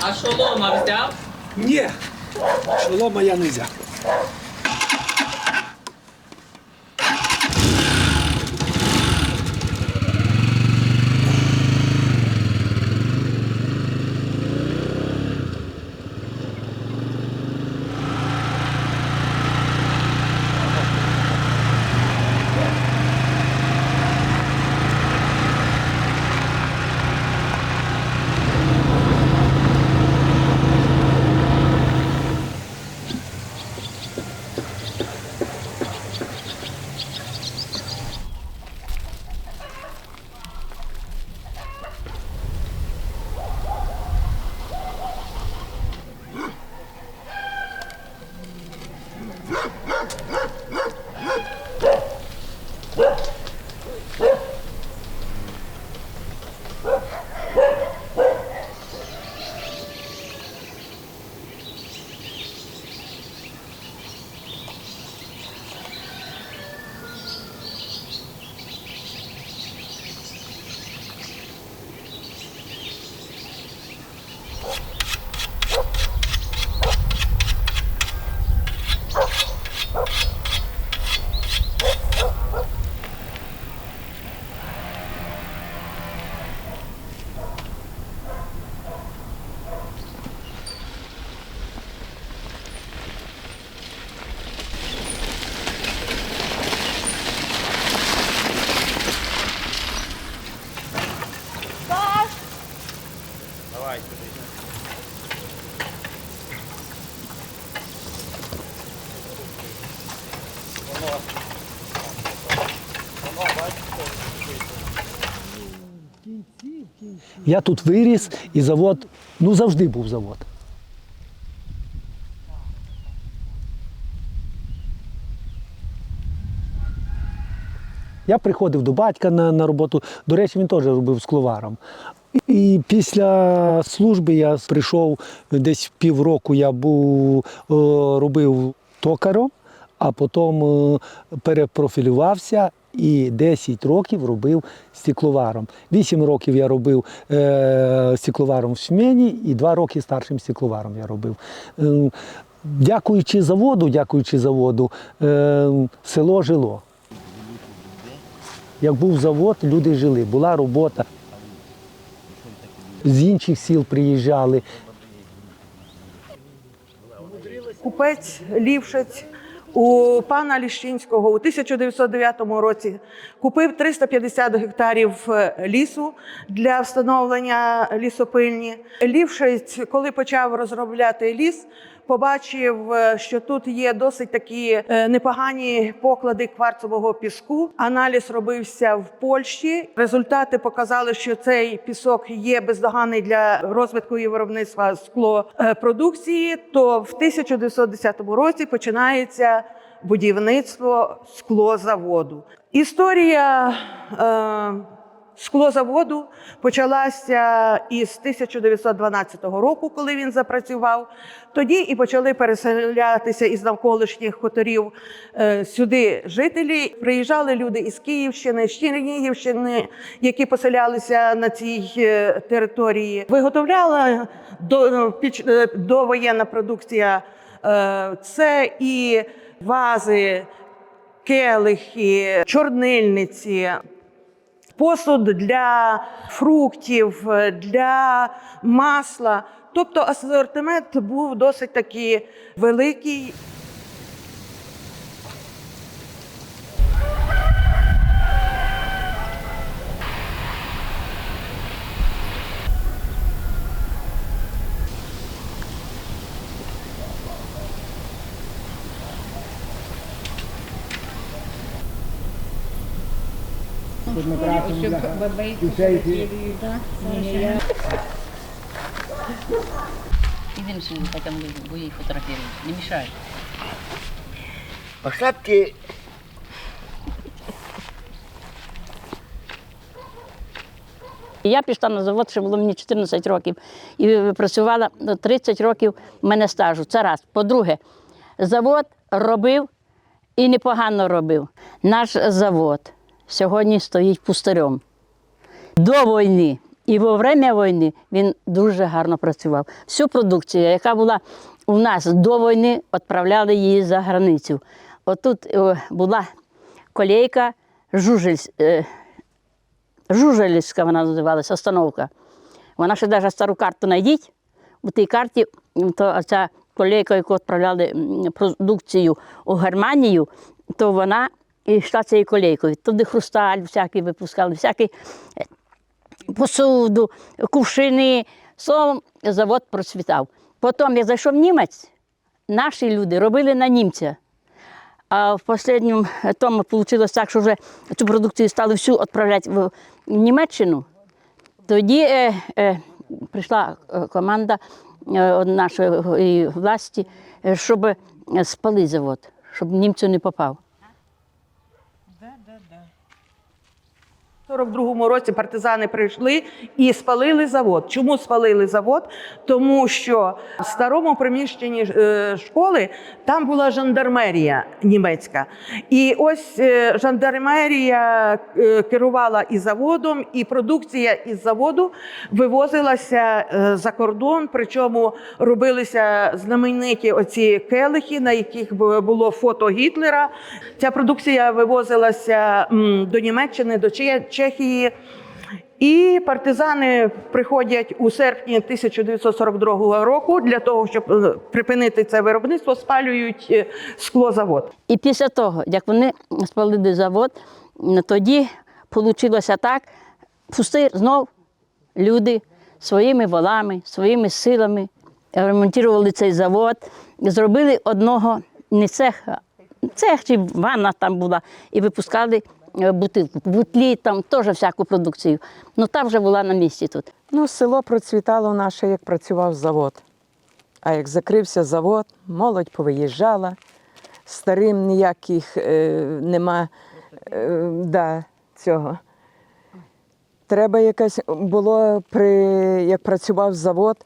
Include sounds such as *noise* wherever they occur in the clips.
А шолома взяв? Ні, шолома я не взяв. Я тут виріс і завод, ну завжди був завод. Я приходив до батька на, на роботу. До речі, він теж робив скловаром. І після служби я прийшов десь півроку, я був, е, робив токаром, а потім е, перепрофілювався і 10 років робив стекловаром. 8 років я робив е, стекловаром в Смені і 2 роки старшим стекловаром я робив. Е, дякуючи заводу, дякуючи заводу, е, село жило. Як був завод, люди жили, була робота. З інших сіл приїжджали. Купець Лівшець у пана Ліщинського у 1909 році купив 350 гектарів е, лісу для встановлення лісопильні. Лівшець, коли почав розробляти ліс, побачив, е, що тут є досить такі е, непогані поклади кварцевого піску. Аналіз робився в Польщі. Результати показали, що цей пісок є бездоганний для розвитку і виробництва склопродукції. То в 1910 році починається будівництво склозаводу. Історія е, склозаводу почалася із 1912 року, коли він запрацював. Тоді і почали переселятися із навколишніх хуторів е, сюди жителі. Приїжджали люди із Київщини, з Чернігівщини, які поселялися на цій е, території. Виготовляла е, довоєнна продукція. Це і вази, келихи, чорнильниці, посуд для фруктів, для масла. Тобто асортимент був досить таки великий. Ідемо сюди, хай там бо її фотографірують. Не мішай. Пошла б ти. Я пішла на завод, ще було мені 14 років. І працювала ну, 30 років в мене стажу. Це раз. По-друге, завод робив і непогано робив. Наш завод сьогодні стоїть пустирем. До війни І во время війни він дуже гарно працював. Всю продукцію, яка була у нас до війни, відправляли її за границю. Отут е, була колейка Жужель, е, Жужелівська вона називалася, остановка. Вона ще навіть стару карту знайдіть. У тій карті то ця колейка, яку відправляли продукцію у Германію, то вона і йшла цією колейкою. Туди хрусталь всякий випускали, всякий е, посуду, кувшини. Словом, завод процвітав. Потім, як зайшов німець, наші люди робили на німця. А в останньому тому вийшло так, що вже цю продукцію стали всю відправляти в Німеччину. Тоді е, е, прийшла е, команда е, нашої власті, е, щоб е, спалити завод, щоб німцю не попав. У 42-му році партизани прийшли і спалили завод. Чому спалили завод? Тому що в старому приміщенні е, школи там була жандармерія німецька. І ось е, жандармерія е, керувала і заводом, і продукція із заводу вивозилася за кордон. Причому робилися знамениті оці келихи, на яких було фото Гітлера. Ця продукція вивозилася до Німеччини, до Че- Чехії. І партизани приходять у серпні 1942 року для того, щоб е, припинити це виробництво, спалюють е, склозавод. І після того, як вони спалили завод, тоді вийшло так, пусти знов люди своїми волами, своїми силами ремонтували цей завод, зробили одного не цех, цех чи ванна там була, і випускали бутилку. Бутлі там теж всяку продукцію. Ну та вже була на місці тут. Ну, село процвітало наше, як працював завод. А як закрився завод, молодь повиїжджала, старим ніяких е, нема е, да, цього. Треба якась було при як працював завод,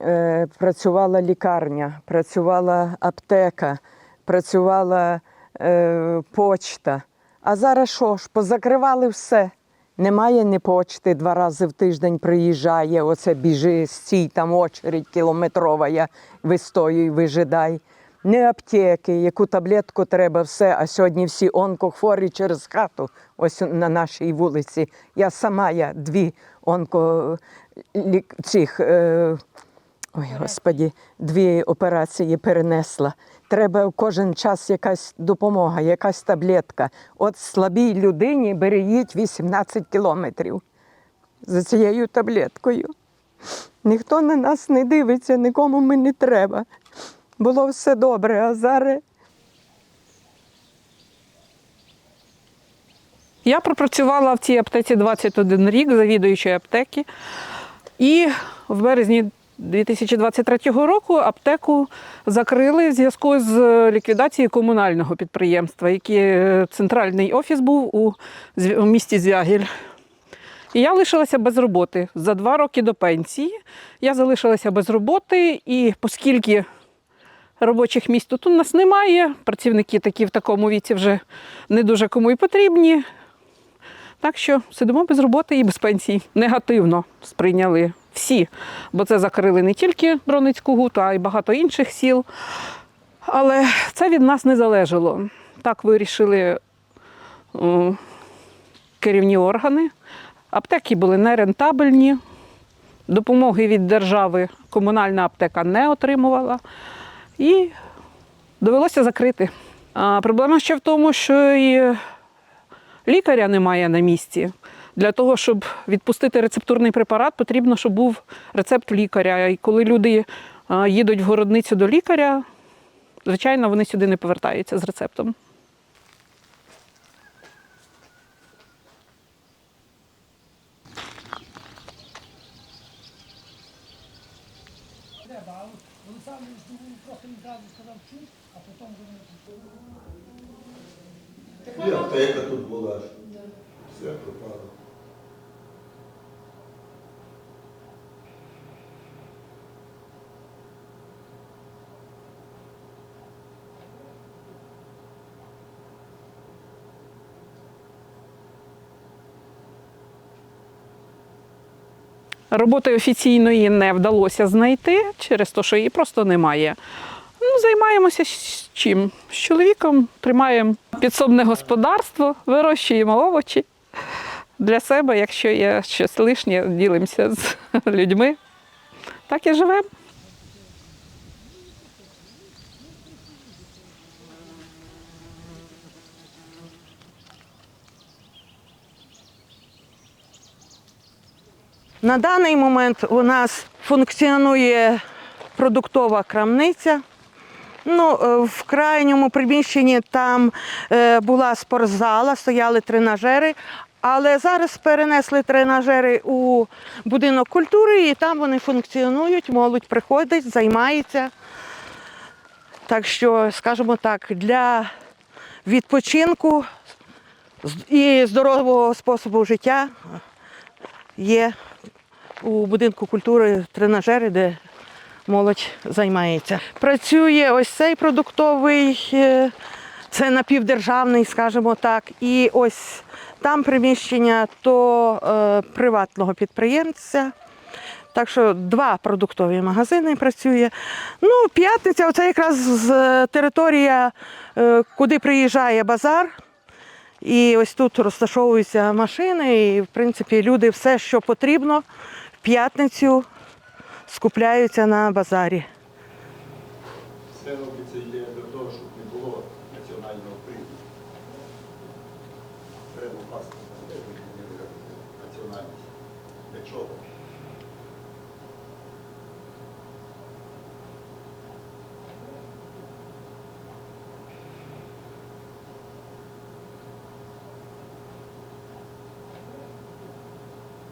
е, працювала лікарня, працювала аптека, працювала е, почта. А зараз що ж, позакривали все. Немає ні почти, два рази в тиждень приїжджає, оце біжи, стій, там очередь кілометрова, я вистою вижидай. Не аптеки, яку таблетку треба, все. А сьогодні всі онкохворі через хату, ось на нашій вулиці. Я сама я дві онко цих, е, ой, господі, дві операції перенесла. Треба кожен час якась допомога, якась таблетка. От слабій людині беріть 18 кілометрів за цією таблеткою. Ніхто на нас не дивиться, нікому ми не треба. Було все добре, а зараз Я пропрацювала в цій аптеці 21 рік, завідуючою аптеки. І в березні 2023 року аптеку закрили в зв'язку з ліквідацією комунального підприємства, який е, центральний офіс був у, місті Звягіль. І я лишилася без роботи. За два роки до пенсії я залишилася без роботи, і оскільки робочих місць тут у нас немає, працівники такі в такому віці вже не дуже кому і потрібні. Так що сидимо без роботи і без пенсії. Негативно сприйняли всі, бо це закрили не тільки Броницьку гуту, а й багато інших сіл. Але це від нас не залежало. Так вирішили керівні органи. Аптеки були нерентабельні, допомоги від держави комунальна аптека не отримувала. І довелося закрити. А проблема ще в тому, що і лікаря немає на місці. Для того, щоб відпустити рецептурний препарат, потрібно, щоб був рецепт лікаря. І коли люди їдуть в городницю до лікаря, звичайно, вони сюди не повертаються з рецептом. І аптека тут була. Все пропало. Роботи офіційної не вдалося знайти через те, що її просто немає. Ну, займаємося з чим? З чоловіком тримаємо підсобне господарство, вирощуємо овочі для себе. Якщо є щось лишнє, ділимося з *laughs* людьми. Так і живемо. На даний момент у нас функціонує продуктова крамниця. Ну, е, в крайньому приміщенні там е, була спортзала, стояли тренажери, але зараз перенесли тренажери у будинок культури і там вони функціонують, молодь приходить, займається. Так що, скажімо так, для відпочинку і здорового способу життя є у будинку культури тренажери, де молодь займається. Працює ось цей продуктовий, е, це напівдержавний, скажімо так, і ось там приміщення то е, приватного підприємця. Так що два продуктові магазини працює. Ну, п'ятниця, оце якраз е, територія, куди приїжджає базар. І ось тут розташовуються машини, і в принципі люди все, що потрібно, п'ятницю скупляються на базарі. Все робиться йде до того, щоб не було національного призу. Треба пасти національність. Для чого?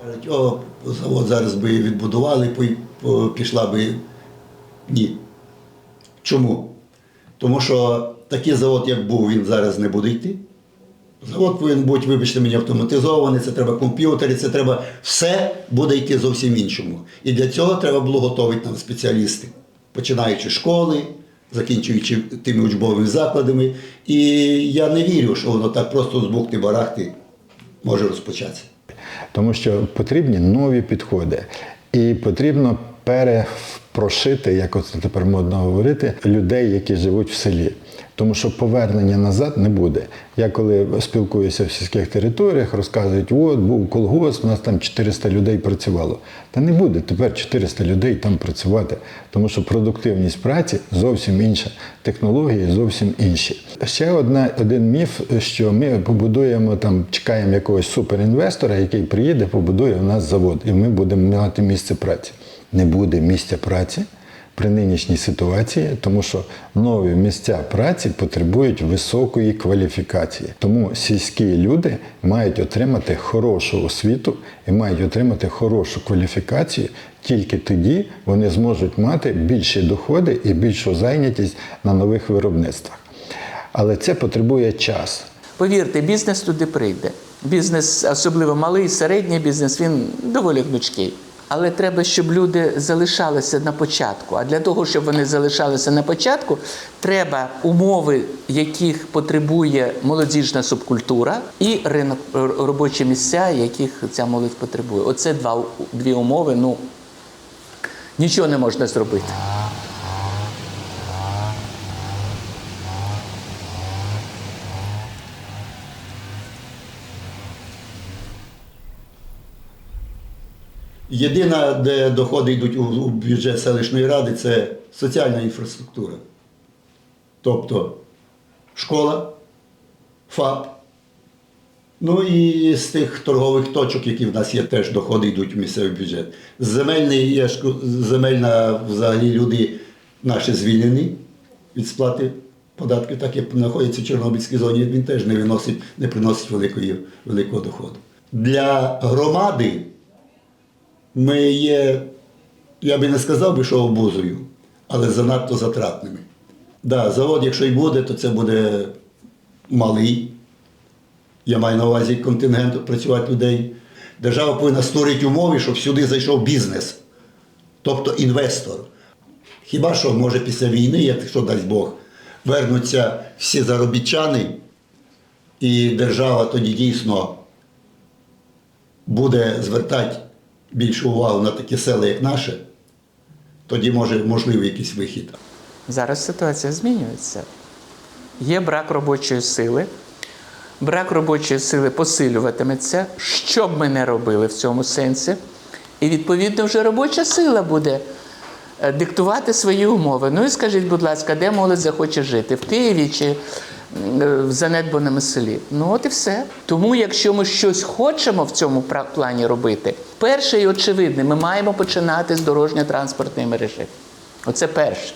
Кажуть, о, завод зараз би відбудували, пішла би. Ні. Чому? Тому що такий завод, як був, він зараз не буде йти. Завод повинен бути, вибачте мені, автоматизований, це треба комп'ютери, це треба все буде йти зовсім іншому. І для цього треба було готувати нам спеціалісти, починаючи школи, закінчуючи тими учбовими закладами. І я не вірю, що воно так просто з бухти-барахти може розпочатися. Тому що потрібні нові підходи, і потрібно перепрошити, як от тепер модно говорити, людей, які живуть в селі. Тому що повернення назад не буде. Я коли спілкуюся в сільських територіях, розказують, от був колгосп, у нас там 400 людей працювало. Та не буде тепер 400 людей там працювати, тому що продуктивність праці зовсім інша, технології зовсім інші. Ще одна, один міф, що ми побудуємо там, чекаємо якогось суперінвестора, який приїде, побудує у нас завод, і ми будемо мати місце праці. Не буде місця праці при нинішній ситуації, тому що нові місця праці потребують високої кваліфікації. Тому сільські люди мають отримати хорошу освіту і мають отримати хорошу кваліфікацію. Тільки тоді вони зможуть мати більші доходи і більшу зайнятість на нових виробництвах. Але це потребує часу. Повірте, бізнес туди прийде. Бізнес, особливо малий, середній бізнес, він доволі гнучкий. Але треба, щоб люди залишалися на початку. А для того, щоб вони залишалися на початку, треба умови, яких потребує молодіжна субкультура, і ринок робочі місця, яких ця молодь потребує. Оце два дві умови. Ну нічого не можна зробити. Єдина, де доходи йдуть у, бюджет селищної ради, це соціальна інфраструктура. Тобто школа, ФАП. Ну і з тих торгових точок, які в нас є, теж доходи йдуть в місцевий бюджет. Земельний, я ж земельна взагалі люди наші звільнені від сплати податків, так як знаходяться в Чорнобильській зоні, він теж не виносить, не приносить великої, великого доходу. Для громади ми є, я би не сказав би, що обузою, але занадто затратними. Да, завод, якщо й буде, то це буде малий. Я маю на увазі контингент працювати людей. Держава повинна створити умови, щоб сюди зайшов бізнес, тобто інвестор. Хіба що може після війни, якщо дасть Бог, вернуться всі заробітчани, і держава тоді дійсно буде звертати більшу увагу на такі села, як наше, тоді може можливий якийсь вихід. Зараз ситуація змінюється. Є брак робочої сили. Брак робочої сили посилюватиметься, що б ми не робили в цьому сенсі. І відповідно вже робоча сила буде е, диктувати свої умови. Ну і скажіть, будь ласка, де молодь захоче жити? В Києві чи в занедбаному селі? Ну от і все. Тому, якщо ми щось хочемо в цьому плані робити, перше і очевидне, ми маємо починати з дорожньо-транспортної мережі. Оце перше.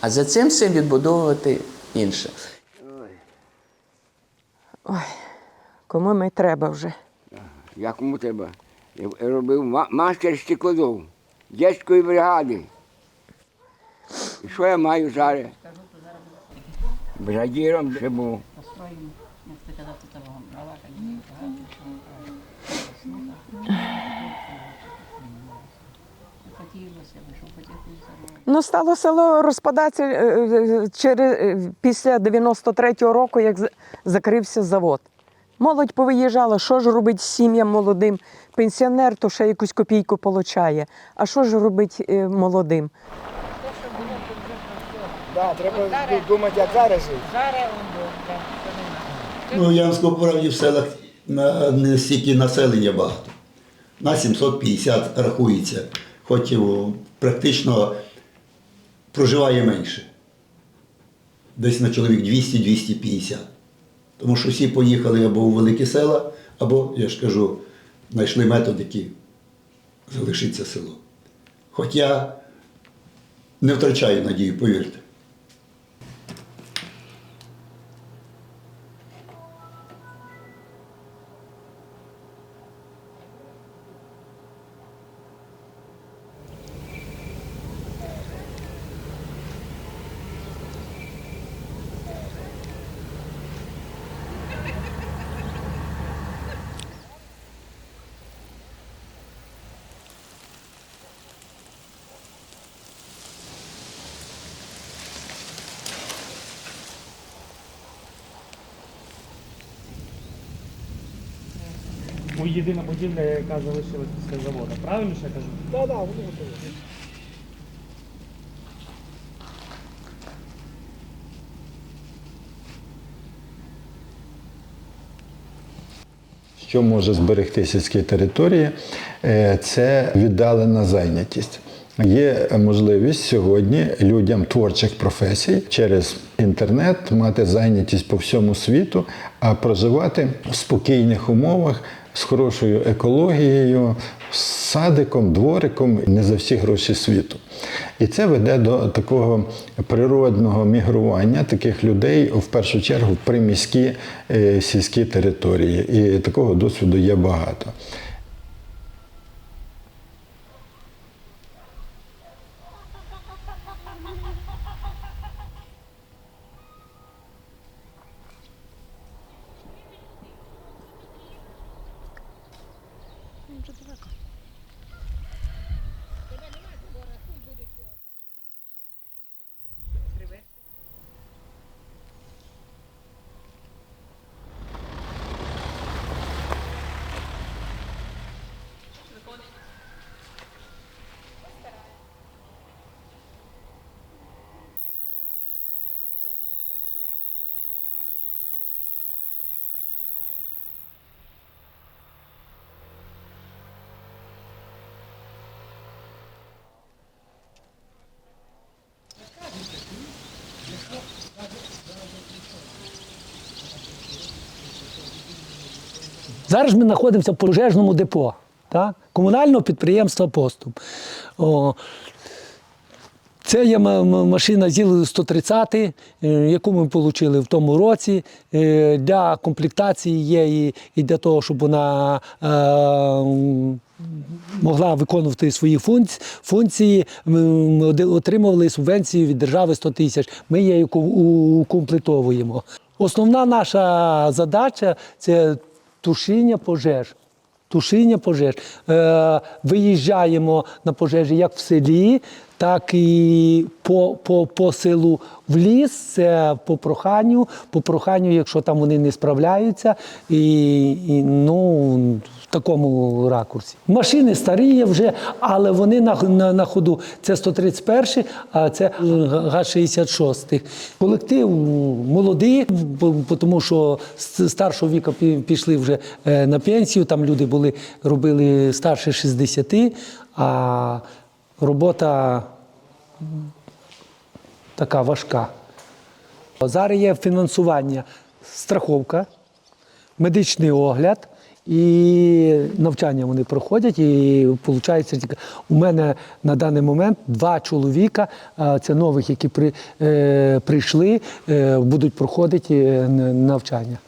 А за цим всім відбудовувати інше. Кому ми треба вже? Як кому треба? Я робив ма- мастер стеклодов дядської бригади. І що я маю зараз? Бригадіром ще був. Ну, стало село розпадатися е, е, через, е, після 93-го року, як закрився завод. Молодь повиїжджала, що ж робить сім'ям молодим? Пенсіонер то ще якусь копійку получає. А що ж робить е, молодим? Ну, я вам правді, в селах на, не стільки населення багато. На 750 рахується, хоч і о, практично проживає менше. Десь на чоловік 200-250. Тому що всі поїхали або у великі села, або, я ж кажу, знайшли метод, який залишиться село. Хоч я не втрачаю надію, повірте. Бо єдина будівля, яка залишилась після заводу. Правильно що я кажу? Так, так, воно Що може зберегти сільські території, Е, це віддалена зайнятість. Є можливість сьогодні людям творчих професій через інтернет мати зайнятість по всьому світу, а проживати в спокійних умовах з хорошою екологією, садиком, двориком не за всі гроші світу. І це веде до такого природного мігрування таких людей в першу чергу в приміські е, сільські території. І такого досвіду є багато. Зараз ми знаходимося в пожежному депо так? комунального підприємства Поступ. О, це є ма- ма- машина ЗІЛ 130, е, яку ми отримали в тому році. Е, Для комплектації є і, для того, щоб вона е, могла виконувати свої функції. ми отримували субвенцію від держави 100 тисяч. Ми її укомплектовуємо. Основна наша задача це тушіння пожеж. Тушіння пожеж. Е, виїжджаємо на пожежі як в селі, так і по, по, по селу в ліс. Це по проханню, по проханню, якщо там вони не справляються. І, і ну, такому ракурсі. Машини старі вже, але вони на, на, на ходу. Це 131, а це ГАЗ-66. Колектив молодий, тому що з старшого віку пі- пішли вже е, на пенсію. Там люди були, робили старше 60, а робота така важка. Зараз є фінансування, страховка, медичний огляд і навчання вони проходять. І виходить, у мене на даний момент два чоловіка, це нових, які при, е, прийшли, е, будуть проходити е, навчання.